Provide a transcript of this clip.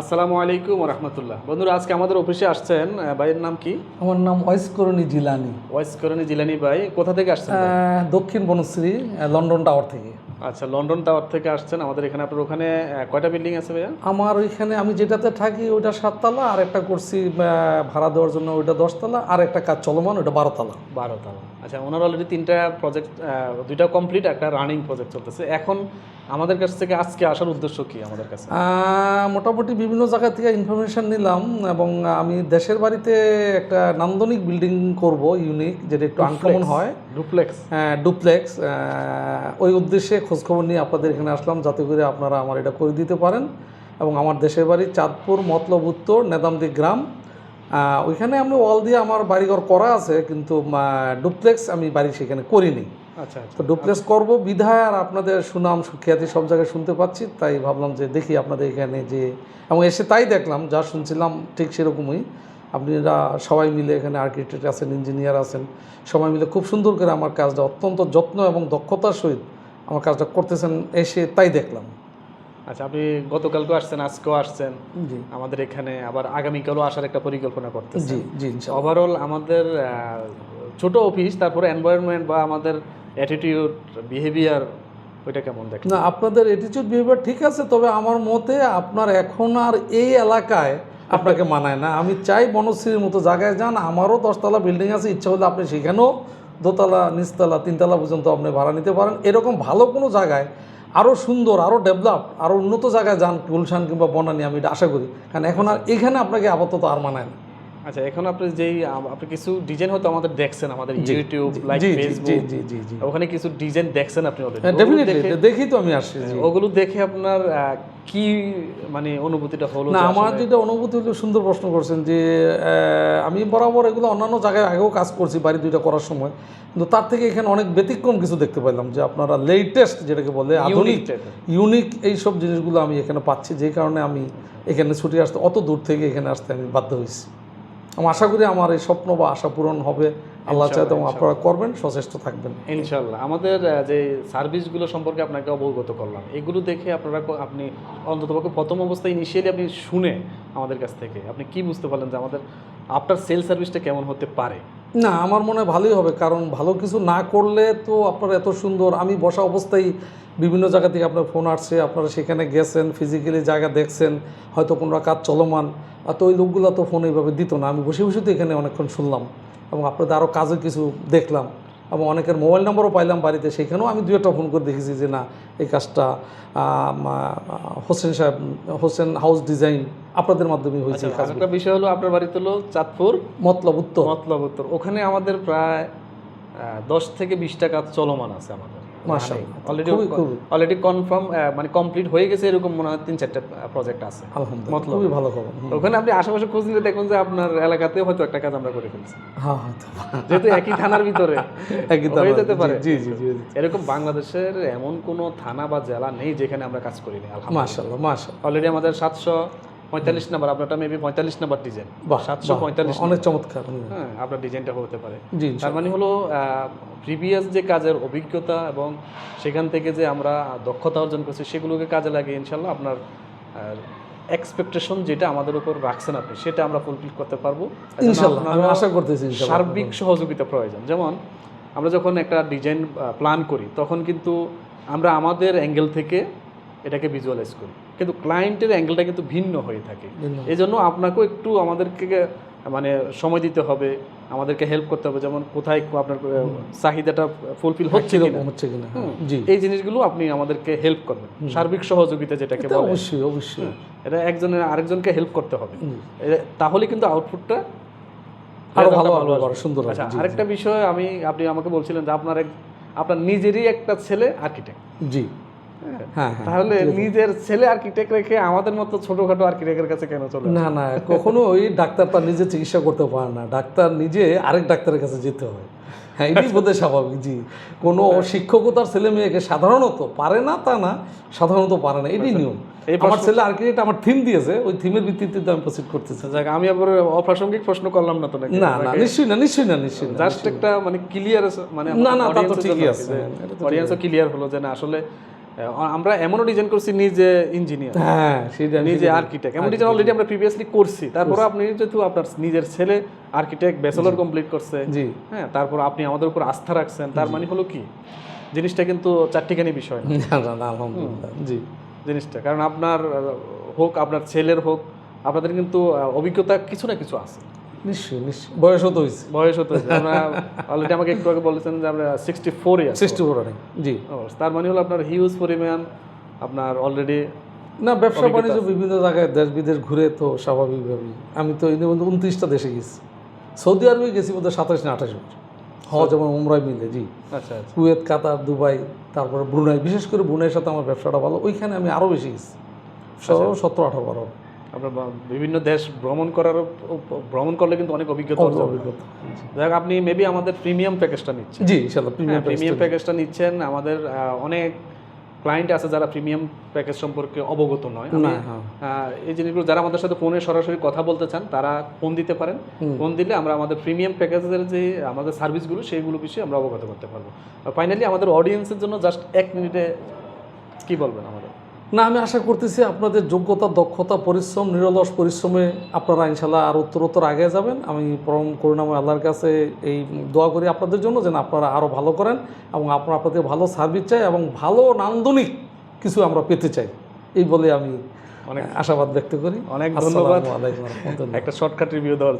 আসসালামু আলাইকুম রহমতুল্লাহ বন্ধুরা আজকে আমাদের অফিসে আসছেন ভাইয়ের নাম কি? আমার নাম ওয়াইস করণী জিলানি। ওয়াইস করণী জিলানি ভাই কোথা থেকে আসছেন দক্ষিণ বনশ্রী লন্ডন টাওয়ার থেকে। আচ্ছা লন্ডন টাওয়ার থেকে আসছেন। আমাদের এখানে আপনার ওখানে কয়টা বিল্ডিং আছে ভাইয়া? আমার ওইখানে আমি যেটাতে থাকি ওইটা সাততলা আর একটা করছি ভাড়া দেওয়ার জন্য ওইটা দশতলা আর একটা কাজ চলমান ওইটা বারোতলা। বারোতলা। আচ্ছা ওনার অলরেডি তিনটা প্রজেক্ট দুইটা কমপ্লিট একটা রানিং প্রজেক্ট চলতেছে। এখন আমাদের কাছ থেকে আজকে আসার উদ্দেশ্য কি আমাদের কাছে? মোটামুটি বিভিন্ন জায়গা থেকে ইনফরমেশান নিলাম এবং আমি দেশের বাড়িতে একটা নান্দনিক বিল্ডিং করব ইউনিক যেটা একটু আনকমন হয়। ডুপ্লেক্স হ্যাঁ ডুপ্লেক্স ওই উদ্দেশ্যে খোঁজখবর নিয়ে আপনাদের এখানে আসলাম যাতে করে আপনারা আমার এটা করে দিতে পারেন। এবং আমার দেশের বাড়ি চাঁদপুর মতলব উত্তর নেদামদি গ্রাম। ওইখানে আমি ওয়াল দিয়ে আমার বাড়িঘর করা আছে কিন্তু ডুপ্লেক্স আমি বাড়ি সেখানে করিনি। আচ্ছা আচ্ছা। তো ডুপ্লেক্স করব বিধায় আর আপনাদের সুনাম সুখ্যাতি সব জায়গায় শুনতে পাচ্ছি তাই ভাবলাম যে দেখি আপনাদের এখানে যে এবং এসে তাই দেখলাম যা শুনছিলাম ঠিক সেরকমই। আপনারা সবাই মিলে এখানে আর্কিটেক্ট আছেন ইঞ্জিনিয়ার আছেন সবাই মিলে খুব সুন্দর করে আমার কাজটা অত্যন্ত যত্ন এবং দক্ষতার সহিত আমার কাজটা করতেছেন এসে তাই দেখলাম। আচ্ছা আপনি গতকালকে আসছেন আজকেও আসছেন। জি। আমাদের এখানে আবার আগামীকালও আসার একটা পরিকল্পনা করতেছেন। জি জি ওভারঅল আমাদের ছোট অফিস তারপরে এনভায়রনমেন্ট বা আমাদের অ্যাটিটিউড বিহেভিয়ার ওইটা কেমন দেখেন? না, আপনাদের অ্যাটিচিউড বিহেভিয়ার ঠিক আছে, তবে আমার মতে আপনার এখন আর এই এলাকায় আপনাকে মানায় না। আমি চাই বনশ্রীর মতো জায়গায় যান, আমারও দশতলা বিল্ডিং আছে, ইচ্ছা হলে আপনি সেখানেও দোতলা, নিচতলা, তিনতলা পর্যন্ত আপনি ভাড়া নিতে পারেন। এরকম ভালো কোনো জায়গায় আরও সুন্দর আরও ডেভেলপ আরও উন্নত জায়গায় যান, গুলশান কিংবা বনানি, আমি এটা আশা করি। কারণ এখন আর এখানে আপনাকে আপাতত আর মানায় না। আচ্ছা এখন আপনি যেই আপনি কিছু ডিজাইন হয়তো আমাদের দেখছেন আমাদের ইউটিউব লাইক ফেসবুক জি জি জি ওখানে কিছু ডিজাইন দেখছেন আপনি অলরেডি ডেফিনেটলি দেখি তো আমি আসছি ওগুলো দেখে আপনার কি মানে অনুভূতিটা হলো না আমার যেটা অনুভূতি হলো সুন্দর প্রশ্ন করছেন যে আমি বরাবর এগুলো অন্যান্য জায়গায় আগেও কাজ করছি বাড়ি দুইটা করার সময়। কিন্তু তার থেকে এখানে অনেক ব্যতিক্রম কিছু দেখতে পেলাম যে আপনারা লেটেস্ট যেটাকে বলে আধুনিক ইউনিক এই সব জিনিসগুলো আমি এখানে পাচ্ছি যে কারণে আমি এখানে ছুটি আসতে অত দূর থেকে এখানে আসতে আমি বাধ্য হয়েছি। আমি আশা করি আমার এই স্বপ্ন বা আশা পূরণ হবে। আল্লাহ চাইতে এবং আপনারা করবেন সচেষ্ট থাকবেন। ইনশাল্লাহ আমাদের যে সার্ভিসগুলো সম্পর্কে আপনাকে অবগত করলাম এগুলো দেখে আপনারা আপনি অন্ততপক্ষে প্রথম অবস্থায় ইনিশিয়ালি আপনি শুনে আমাদের কাছ থেকে আপনি কি বুঝতে পারলেন যে আমাদের আপনার সেল সার্ভিসটা কেমন হতে পারে? না আমার মনে হয় ভালোই হবে কারণ ভালো কিছু না করলে তো আপনারা এত সুন্দর আমি বসা অবস্থায় বিভিন্ন জায়গা থেকে আপনার ফোন আসছে আপনারা সেখানে গেছেন ফিজিক্যালি জায়গা দেখছেন হয়তো কোনো কাজ চলমান। তো ওই লোকগুলো তো ফোন এইভাবে দিত না। আমি বসে বসে তো এখানে অনেকক্ষণ শুনলাম এবং আপনাদের আরও কাজও কিছু দেখলাম এবং অনেকের মোবাইল নম্বরও পাইলাম বাড়িতে। সেখানেও আমি দু একটা ফোন করে দেখেছি যে না এই কাজটা হোসেন সাহেব হোসেন হাউস ডিজাইন আপনাদের মাধ্যমে হয়েছে একটা বিষয় হলো আপনার বাড়িতে হলো চাঁদপুর মতলব উত্তর। মতলব উত্তর। ওখানে আমাদের প্রায় দশ থেকে বিশটা কাজ চলমান আছে আমাদের। অলরেডি খুবই, খুবই। অলরেডি কনফার্ম মানে কমপ্লিট হয়ে গেছে এরকম মনে হয় তিন চারটা প্রজেক্ট আছে। আলহামদুলিল্লাহ মতলব। খুবই ভালো খবর ওখানে আপনি আশেপাশে খোঁজ নিলে দেখুন যে আপনার এলাকাতে হয়তো একটা কাজ আমরা করে ফেলছি। হ্যাঁ যেহেতু একই থানার ভিতরে। একই হয়ে যেতে পারে। জি জি জি এরকম বাংলাদেশের এমন কোনো থানা বা জেলা নেই যেখানে আমরা কাজ করিনি আলহামদুলিল্লাহ। মাশাল্লাহ মাশাল্লাহ অলরেডি আমাদের সাতশো পঁয়তাল্লিশ নাম্বার আপনারটা মেবি পঁয়তাল্লিশ নাম্বার ডিজাইন সাতশো পঁয়তাল্লিশ অনেক চমৎকার হ্যাঁ আপনার ডিজাইনটা হতে পারে। তার মানে হলো প্রিভিয়াস যে কাজের অভিজ্ঞতা এবং সেখান থেকে যে আমরা দক্ষতা অর্জন করছি সেগুলোকে কাজে লাগিয়ে ইনশাল্লাহ আপনার এক্সপেকটেশন যেটা আমাদের উপর রাখছেন আপনি সেটা আমরা ফুলফিল করতে পারব। আমি আশা করতেছি সার্বিক সহযোগিতা প্রয়োজন। যেমন আমরা যখন একটা ডিজাইন প্ল্যান করি তখন কিন্তু আমরা আমাদের অ্যাঙ্গেল থেকে এটাকে ভিজুয়ালাইজ করি। কিন্তু ক্লায়েন্টের অ্যাঙ্গেলটা কিন্তু ভিন্ন হয়ে থাকে। এই জন্য আপনাকেও একটু আমাদেরকে মানে সময় দিতে হবে আমাদেরকে হেল্প করতে হবে যেমন কোথায় আপনার চাহিদাটা ফুলফিল হচ্ছে। হচ্ছে কিনা হুম। জি। এই জিনিসগুলো আপনি আমাদেরকে হেল্প করবেন। সার্বিক সহযোগিতা যেটাকে বলে। অবশ্যই অবশ্যই। এটা একজনের আরেকজনকে হেল্প করতে হবে। তাহলে কিন্তু আউটপুটটা আরও ভালো ভালো সুন্দর আচ্ছা আরেকটা বিষয় আমি আপনি আমাকে বলছিলেন যে আপনার এক আপনার নিজেরই একটা ছেলে আর্কিটেক্ট জি। হ্যাঁ হ্যাঁ তাহলে নিজের ছেলে আর্কিটেক্ট রেখে আমাদের মতো ছোটখাটো আর্কিটেক্টের কাছে কেন চলে না না কখনো ওই ডাক্তার তার নিজে চিকিৎসা করতে পারে না। ডাক্তার নিজে আরেক ডাক্তারের কাছে যেতে হয়। হ্যাঁ এটাই বোধহয় স্বাভাবিক জি। কোনো শিক্ষকতার ছেলে মেয়েকে সাধারণত পারে না তা না সাধারণত পারে না। এটাই নিয়ম। আমার ছেলে আর্কিটেক্ট আমার থিম দিয়েছে ওই থিমের ভিত্তিতে আমি প্রসিড করতেছি। যাক আমি আবার অপ্রাসঙ্গিক প্রশ্ন করলাম না তো না না নিশ্চয়ই না নিশ্চয়ই না নিশ্চয়ই জাস্ট একটা মানে ক্লিয়ার মানে না, না, তা তো ঠিকই আছে। অডিয়েন্সও ক্লিয়ার হলো যে না আসলে আমরা এমনও ডিজাইন করছি নিজে ইঞ্জিনিয়ার হ্যাঁ সেটা নিজে আর্কিটেক্ট এমন ডিজাইন অলরেডি আমরা প্রিভিয়াসলি করছি। তারপর আপনি যেহেতু আপনার নিজের ছেলে আর্কিটেক্ট ব্যাচেলর কমপ্লিট করছে জি। হ্যাঁ তারপর আপনি আমাদের উপর আস্থা রাখছেন তার মানে হলো কি? জিনিসটা কিন্তু চারটিখানি বিষয়। আলহামদুলিল্লাহ জি। জিনিসটা কারণ আপনার হোক আপনার ছেলের হোক আপনাদের কিন্তু অভিজ্ঞতা কিছু না কিছু আছে। নিশ্চয়ই নিশ্চয়ই। বয়সও তো হয়েছে। বয়স হতে আমরা অলরেডি আমাকে একটু আগে বলেছেন যে আমরা সিক্সটি ফোর জি। তার মানে হলো আপনার হিউজ পরিমাণ আপনার অলরেডি না ব্যবসা বাণিজ্য বিভিন্ন জায়গায় দেশ বিদেশ ঘুরে তো স্বাভাবিকভাবেই। আমি তো মধ্যে উনত্রিশটা দেশে গেছি। সৌদি আরবে গেছি বোধ সাতাশ না আঠাশ বার হওয়া যেমন উমরাই মিলে জি। আচ্ছা আচ্ছা। কুয়েত কাতার দুবাই তারপরে ব্রুনাই। বিশেষ করে ব্রুনাইয়ের সাথে আমার ব্যবসাটা ভালো। ওইখানে আমি আরও বেশি গেছি। সতেরো আঠারো বার। আপনার বিভিন্ন দেশ ভ্রমণ করার ভ্রমণ করলে কিন্তু অনেক অভিজ্ঞতা। অভিজ্ঞতা। যাই আপনি মেবি আমাদের প্রিমিয়াম প্যাকেজটা নিচ্ছেন। জি ইনশাল্লাহ প্রিমিয়াম প্রিমিয়াম প্যাকেজটা নিচ্ছেন। আমাদের অনেক ক্লায়েন্ট আছে যারা প্রিমিয়াম প্যাকেজ সম্পর্কে অবগত নয়। হ্যাঁ। এই জিনিসগুলো যারা আমাদের সাথে ফোনে সরাসরি কথা বলতে চান তারা ফোন দিতে পারেন। ফোন দিলে আমরা আমাদের প্রিমিয়াম প্যাকেজের যে আমাদের সার্ভিসগুলো সেইগুলো বিষয়ে আমরা অবগত করতে পারব। ফাইনালি আমাদের অডিয়েন্সের জন্য জাস্ট এক মিনিটে কি বলবেন আমাদের? না আমি আশা করতেছি আপনাদের যোগ্যতা দক্ষতা পরিশ্রম নিরলস পরিশ্রমে আপনারা ইনশাল্লাহ আর উত্তরোত্তর আগে যাবেন। আমি পরম করুণাময় আল্লাহর কাছে এই দোয়া করি আপনাদের জন্য যেন আপনারা আরও ভালো করেন এবং আপনারা আপনাদের ভালো সার্ভিস চাই এবং ভালো নান্দনিক কিছু আমরা পেতে চাই। এই বলে আমি অনেক আশাবাদ ব্যক্ত করি। অনেক ধন্যবাদ। একটা শর্টকাট রিভিউ দেওয়ার।